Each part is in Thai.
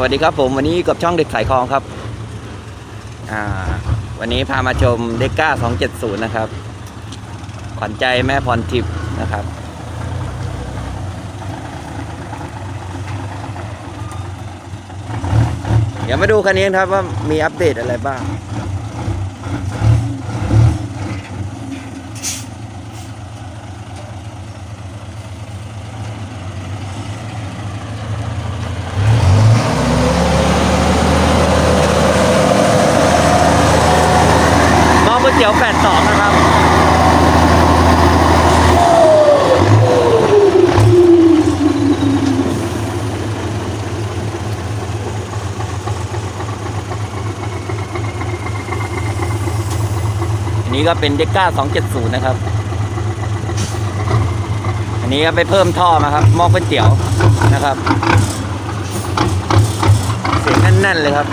วัสดีครับผมวันนี้กับช่องเด็กสายคลองครับ อ่า วันนี้พามาชมเด็กก้า270นะครับ ขวัญใจแม่พรทิพย์นะครับ เดี๋ยวมาดูคันนี้ครับว่ามีอัปเดตอะไรบ้าง ขียว 82 นะครับอันนี้ก็เป็นเด็ก้า270 นะครับ อันนี้ก็ไปเพิ่มท่อมาครับหม้อก๋วยเตี๋ยวนะครับ เสียงแน่นๆเลยครับ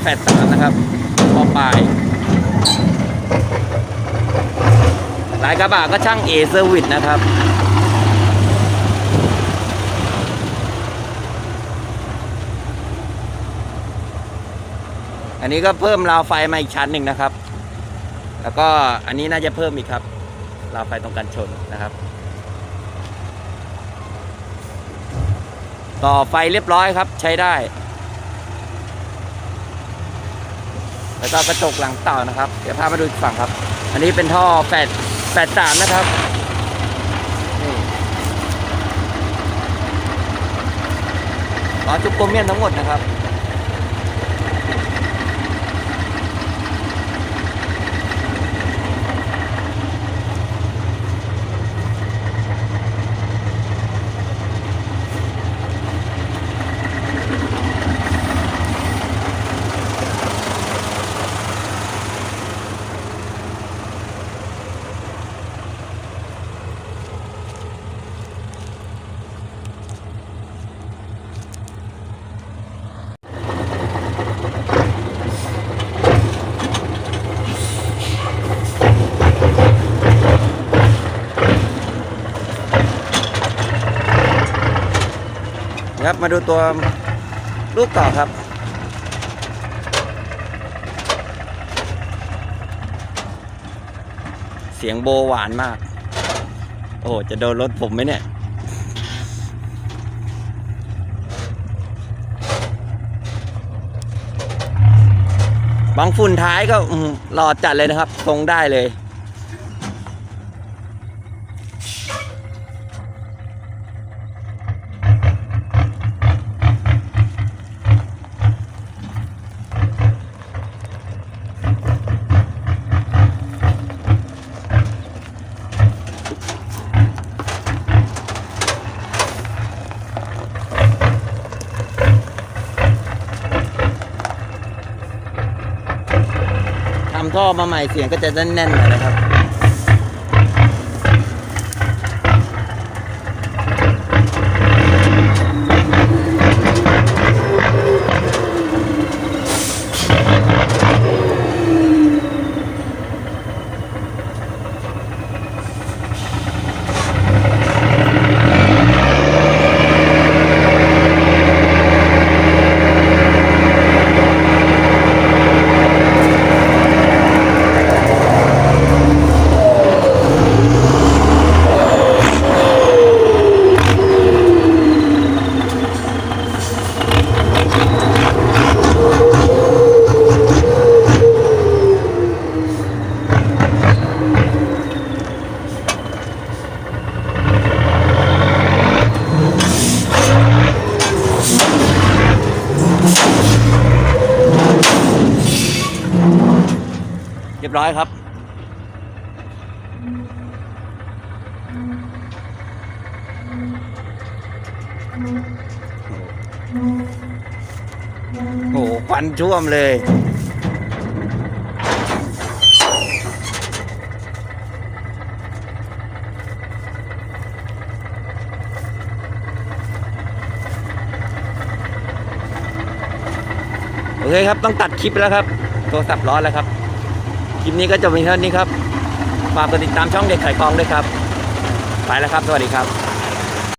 แฟดสามนะครับท่อปลายหลายกระบะก็ช่างเอเซอร์วิสนะครับอันนี้ก็เพิ่มราวไฟมาอีกชั้นหนึ่งนะครับ แล้วก็อันนี้น่าจะเพิ่มอีกครับราวไฟตรงกันชนนะครับ ต่อไฟเรียบร้อยครับใช้ได้ แล้วก็กระจกหลังเต่านะครับ เดี๋ยวพามาดูอีกฝั่งครับ อันนี้เป็นท่อแปดแปดสามนะครับนี่ล้อจุกโกเมียนทั้งหมดนะครับ ครับมาดูตัวลูกต่อครับ เสียงโบหวานมาก โอ้จะโดนรถผมไหมเนี่ยบางฝุ่นท้ายก็หลอดจัดเลยนะครับ ทรงได้เลย ทำท่อมาใหม่เสียงก็จะแน่นๆหน่อยนะครับ ยบร้อยครับ โอ้โหควันท่วมเลยเคครับ ต้องตัดคลิปแล้วครับ โทรศัพท์ร้อนแล้วครับ คลิปนี้ก็จะมีเท่านี้ครับ ฝากกดติดตามช่องเด็กไข่กองด้วยครับ ไปแล้วครับ สวัสดีครับ